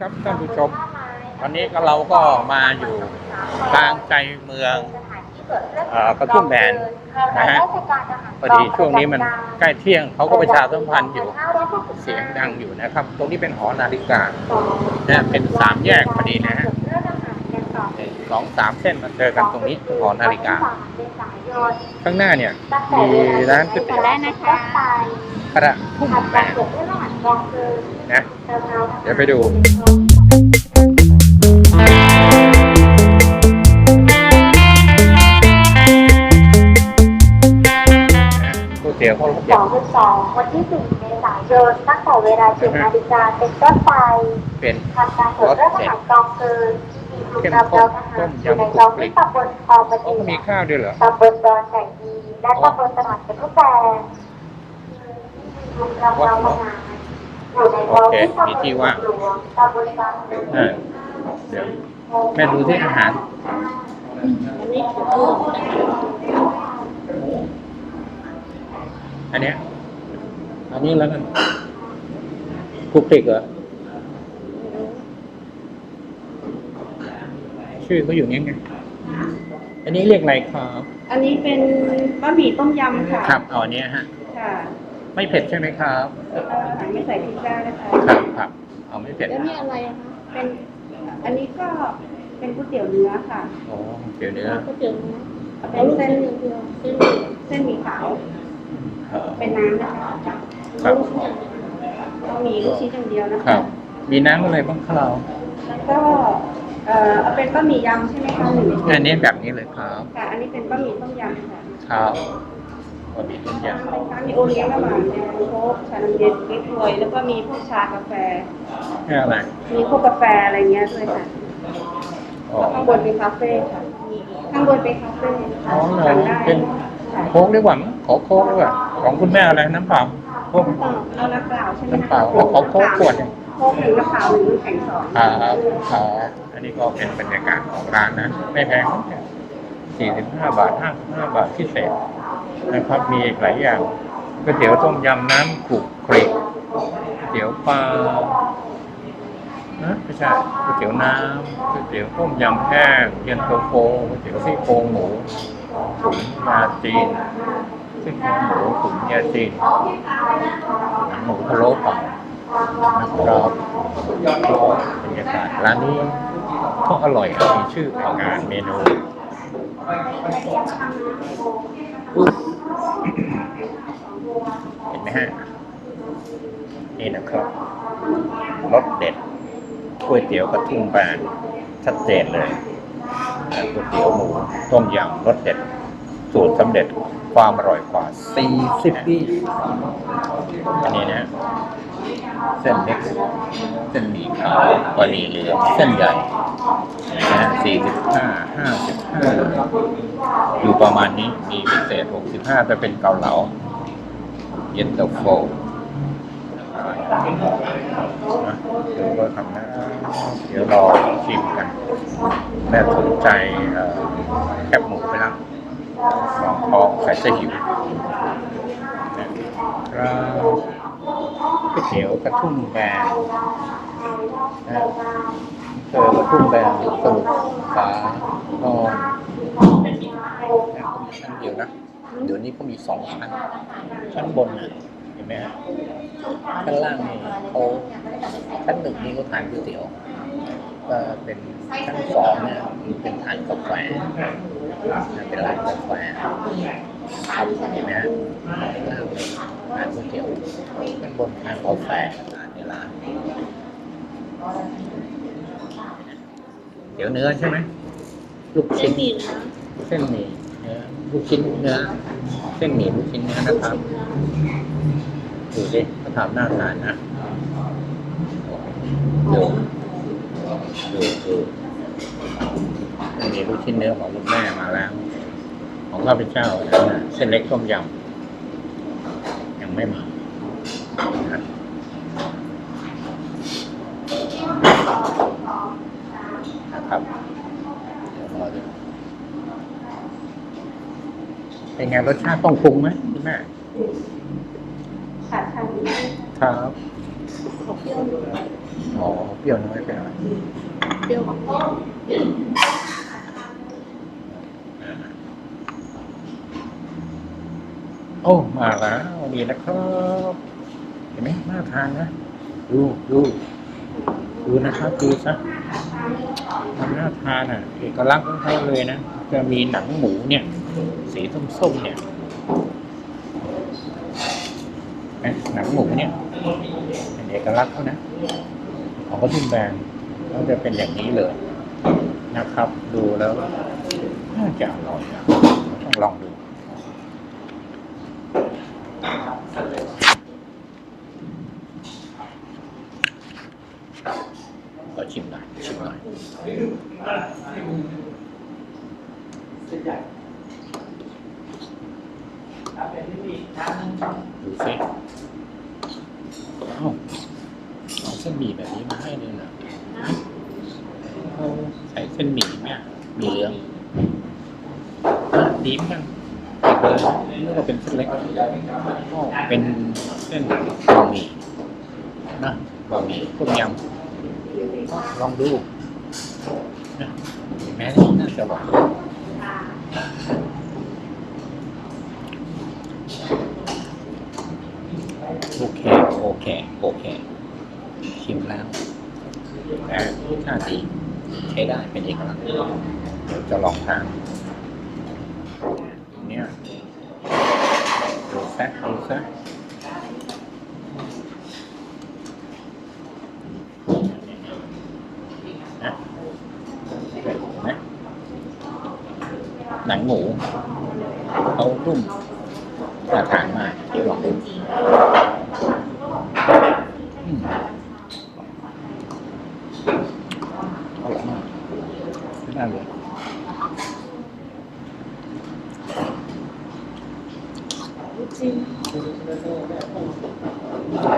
ครับท่านผู้ชมวันนี้ก็เราก็มาอยู่กลางใจเมืองเอ่อกระทุ่มแบนนะฮะพอดีช่วงนี้มันใกล้เที่ยงเขาก็ประชาสัมพันธ์อยู่เสียงดังอยู่นะครับ ตรงนี้เป็นหอนาฬิกานะเป็นสามแยกพอดีนะฮะสองสามเส้นมาเจอกันตรงนี้หอนาฬิกา ข้างหน้าเนี่ยมีร้านก๋วยเตี๋ยวได้นะคะกระทุ่มแบน นะ เดี๋ยวไปดูก๋วยเตี๋ยวเขาสองจุดสองวันที่สี่เมษายนตั้งแต่เวลาสิบนาฬิกาเป็นต้นไปเป็นทำการตรวจเรื่องอาหารกองเกินที่มีกลุ่มรับเราทหารอยู่ในท้องที่ตำบลคลองประเขาดีก็มีข้าวด้วยเหรอ ตำบลดอนไก่ดีและตำบลตลาดเป็นทุกแปลงมีกลุ่มรับเราทหาร อยู่ในท้องที่ตำบลหลวงตำบลบางพลีอ่าเดี๋ยวแม่ดูที่อาหารอันนี้คืออันเนี้ยอันนี้แล้วกันคุกคลิกเหรอชื่อเขาอยู่เงี้ยไงอันนี้เรียกอะไรครับ อันนี้เป็นบะหมี่ต้มยำค่ะ ครับเอาอันเนี้ยฮะ ค่ะ ไม่เผ็ดใช่ไหมครับเอ่อไม่ใส่พริกได้นะคะครับครับเอาไม่เผ็ดแล้วนี่อะไรอะคะเป็นอันนี้ก็เป็นก๋วยเตี๋ยวเนื้อค่ะโอ้เดี๋ยวเนื้อก๋วยเตี๋ยวเนื้อเป็นเส้นเดียวเส้นเส้นหมี่ขาวเอ่อเป็นน้ำนะคะครับต้องมีลูกชิ้นอย่างเดียวนะครัคะบมีน้ำอะไรบ้างครับเราแล้วก็เอ่อเอาเป็นบะหมี่ยำใช่ไหมคะหนึ่งอันนี้แบบนี้เลยครับ ค่ะอันนี้เป็นบะหมี่ต้มยำค่ะ ครับ บะหมี่ต้มยค่ะมีโอเลี้ยงระหว่างแดงโค้กชาน้ำเย็นเก๊กฮวยแล้วก็มีพวกชากาแฟำแค่อะไรมีพวกกาแฟอะไรเงี้ยด้วยค่ะอ๋อข้างบนเป็นคาเฟ่ค่ะข้างบนเป็นคาเฟ่อ๋อเหรอสั่งได้เป็นค่ะโค้กดีกว่ามั้งขอโค้กดีกว่าของคุณแม่อะไรน้ำเปล่าโค้กเอาน้ำเปล่าใช่ไหมน้ำเปล่าแล้วขอโค้กขวดหนึ่ง โค้กหนึ่งน้ำเปล่าหนึ่งน้ำแข็งสองครับครับอันนี้ก็เป็นบรรยากาศของร้านนะไม่แพง สี่สิบห้าบาทห้าสิบห้าบาทพิเศษนะครับ มีอีกหลายอย่างก๋วยเตี๋ยวต้มยำน้ำขลุกคลิกก๋วยเตี๋ยวปลานะไม่ใช่ก๋วยเตี๋ยวน้ำก๋วยเตี๋ยวต้มยำแห้งเย็นตาโฟก๋วยเตี๋ยวซี่โครงหมูตุ๋นยาจีนซี่โครงหมูตุ๋นยาจีนหนังหมูพะโล้เปล่านะครับบรรยากาศร้านนี้ก็อร่อยมีชื่อรายการเมนู เห็นไหมฮะ นี่นะครับรสเด็ดก๋วยเตี๋ยวกระทุ่มแบนชัดเจนเลยก๋วยเตี๋ยวหมูต้มยำรสเด็ด สูตรสำเร็จความอร่อยกว่า40ปีอันนี้นะ เส้นเล็ก เส้นหมี่ขาวกว่านี้เหลืองเส้นใหญ่นะ45 55อยู่ประมาณนี้ มีพิเศษ65จะเป็นเกาเหลา เย็นตาโฟนะเดี๋ยวก็ทำนะเดี๋ยวรอชิมกันแม่สนใจแคบหมูไปแล้วลองทองใส่จะหิวนะครับ ก๋วยเตี๋ยวกระทุ่มแบนนะเจอกระทุ่มแบนสมุทรสาครนะชั้นเดียวนะ เดี๋ยวนี้ก็มีสองชั้น ชั้นบนนะเห็นไหมฮะข้างล่างนี่เขาชั้นหนึ่งนี่เขาทานก๋วยเตี๋ยวก็เป็นชั้นสองเนี่ยเป็นทานกาแฟเป็นร้านกาแฟเห็นไหมฮะ ข้างล่างเป็นทานก๋วยเตี๋ยวข้างบนทานกาแฟทานในร้านเดี๋ยวเนื้อใช่ไหมลูกเส้ชิ้นนหมี่นะเส้นหมี่เนื้อลูกชิ้นเนื้อเส้นหมี่ลูกชิ้นเนื้อนะครับดูสิเขาทำหน้าทานนะดูดูดูมีลูกชิ้นเนื้อของคุณแม่มาแล้ว ของข้าพเจ้านะเส้นเล็กต้มยำยัง ไม่มานะครับเดี๋ยวรอดูเป็นไงรสชาติต้องปรุงไหมคุณแม่ค่ะทางนี้ครับขอบคุณอ๋อเปรี้ยวน้อยไปหน่อยเปรี้ยวกับโอ้มาแล้ว นี่นะครับ เห็นไหมน่าทานนะ ดูดูดูนะครับดูซะมันน่าทานอะเอกลักษณ์ของเขาเลยนะจะมีหนังหมูเนี่ย สีส้มๆเนี่ยหนังหมูเนี่ยเป็นเอกลักษณ์เขานะของกระทุ่มแบนเขาจะเป็นอย่างนี้เลยนะครับ ดูแล้วน่าจะอร่อยนะต้องลองดู ขอชิมหน่อยชิมหน่ อยดูสิเอ้าเอาเส้นหมี่แบบนี้มาให้เลยเหรอเขาใส่เส้นหมี่ไหมอะหมีเหลืองดีมือนกันอีกเลยนึกว่าเป็นเส้นเล็กก็เป็นเส้นบะหมี่นะบะหมี่ต้มยำลองดู แม้นี่น่าจะหวานโอเค โอเค โอเค ชิมแล้วแต่รสชาติดีใช้ได้เป็นเอกลักษณ์เดี๋ยวจะลองทานเนี่ยดูแซะดูแซ่ะ นะเห็นไหมห นังหมูเขารุ่มน่าทานมากเดี๋ยวลองดูอืมอร่อยมากไม่น่าเลย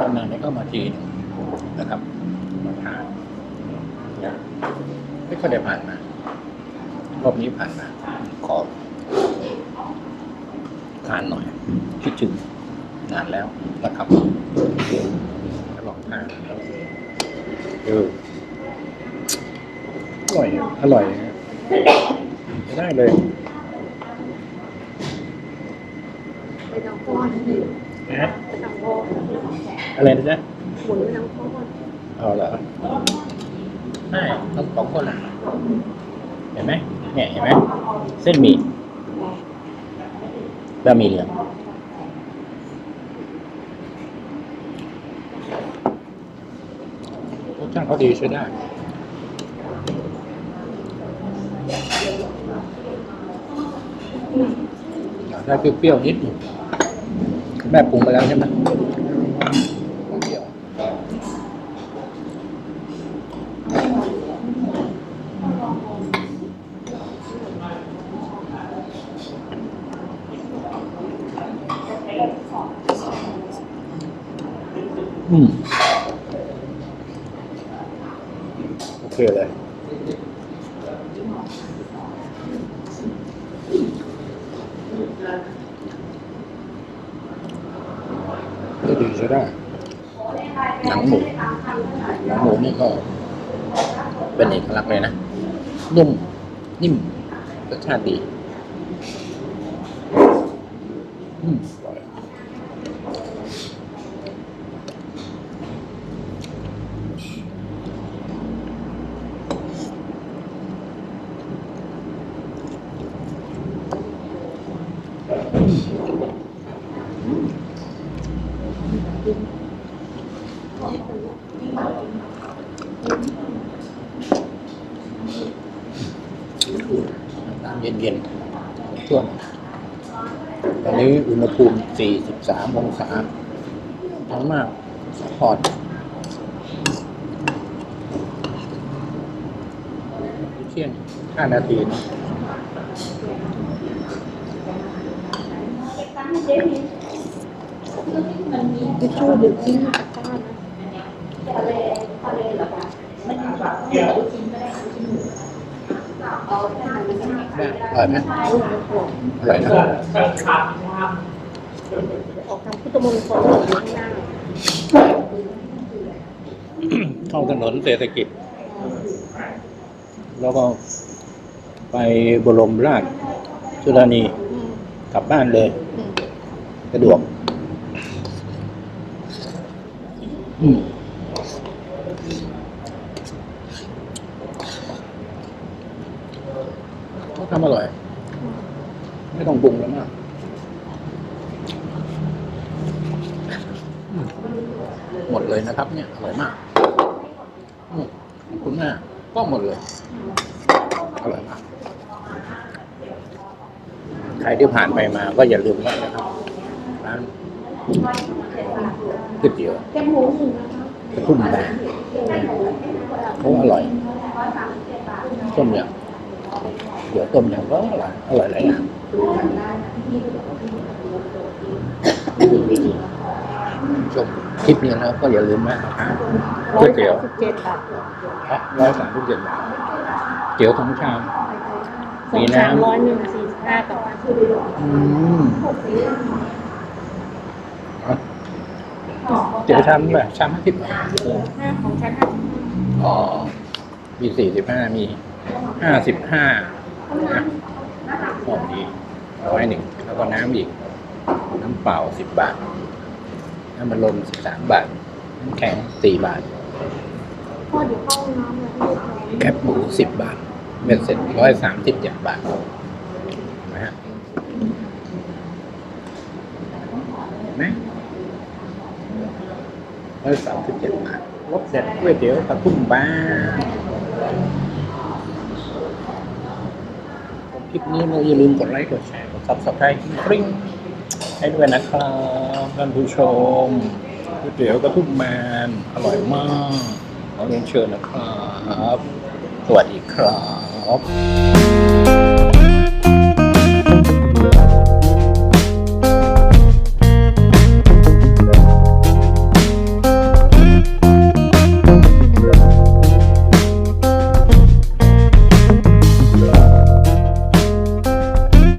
ตอนนั้นก็มาทีหนึงนะครับ มาทานนะไม่ค่อยได้ผ่านมารอบนี้ผ่านมา ขอ ทานหน่อย คิดถึงนานแล้วนะครับจะลองทานเอออร่อย อร่อยใช้ได้เลยเป็นน้ำข้นนะเป็นน้ำข้นอะไรนะจ๊ะหมุนเป็นน้ำข้นเอาเหรอใช่ต้องสองคนอะเห็นไหมเนี่ยเห็นไหมเส้นหมี่ บะหมี่เหลืองรสชาติเขาดีใช้ได้อยากได้เปรี้ยวๆนิดหนึ่งแม่ปรุงไปแล้วใช่ไหมเปรี้ยว อืมโอเคเลยก็ดีใช้ได้หนังหมูหนังหมูนี่ก็เป็นเอกลักษณ์เลยนะ นุ่ม นิ่มรสชาติดี อืมอร่อย เย็นๆช่วงตอนนี้อุณหภูมิ 43 องศาร้อนมากซัพพอร์ตเที่ยง 5 นาทีนะทิชชู่ดึงที่ตะกร้านะแม่ อร่อยไหมอร่อยนะออกทางพุทธมณฑลอยู่ข้างหน้าทเข้าถนนเศรษฐกิจ แล้วก็ไปบรมราชชนนีอืมกลับบ้านเลยอืมสะดวก อืม เขาทำอร่อย ไม่ต้องปรุงแล้วมากหมดเลยนะครับ เนี่ยอร่อยมากคุณแมากก็หมดเลยอร่อยมากใครที่ผ่านไปมาก็อย่าลืมว่านะครับร้านก๋วยเตี๋ยวแก้มหมูหนึ่งนะคะกระทุ่มแบนเขาอร่อยต้มยำ เดี๋ยวต้มยำก็อร่อยอร่อยหลายอย่างชมคลิปนี้แล้วก็อย่าลืมนะนะครับก๋วยเตี๋ยวสิบเจ็ดบาทร้อยสามสิบเจ็ดบาทเตี๋ยวสองชามสองชามร้อยหนึ่งสี่สิบห้าต่อวันอืมเอาเตี๋ยวชามแบบชามห้าสิบบาทห้าของชั้นห้าอ๋อ มีสี่สิบห้ามีห้าสิบห้านะ หอมดีร้อยหนึ่งแล้วก็น้ำอีก น้ำเปล่าสิบบาท น้ำมันลมสิบสามบาท น้ำแข็งสี่บาทพ่อเดี๋ยวเข้าห้องน้ำเลยแคบหมูสิบบาทเบ็ดเสร็จร้อยสามสิบเจ็ดบาทนะฮะนไหมร้อยสามสิบเจ็ดบาทรสเด็ดก๋วยเตี๋ยวตะพุ่มบ้านค ลิปนี้เราอย่าลืมกดไลค์กดแชร์กดซับสไครต์กริ๊งให้ด้วยนะครับท่านผู้ชมก๋วยเตี๋ยวกระทุ่มแมนอร่อยมากขอเรียนเชิญนะครับ สวัสดีครับ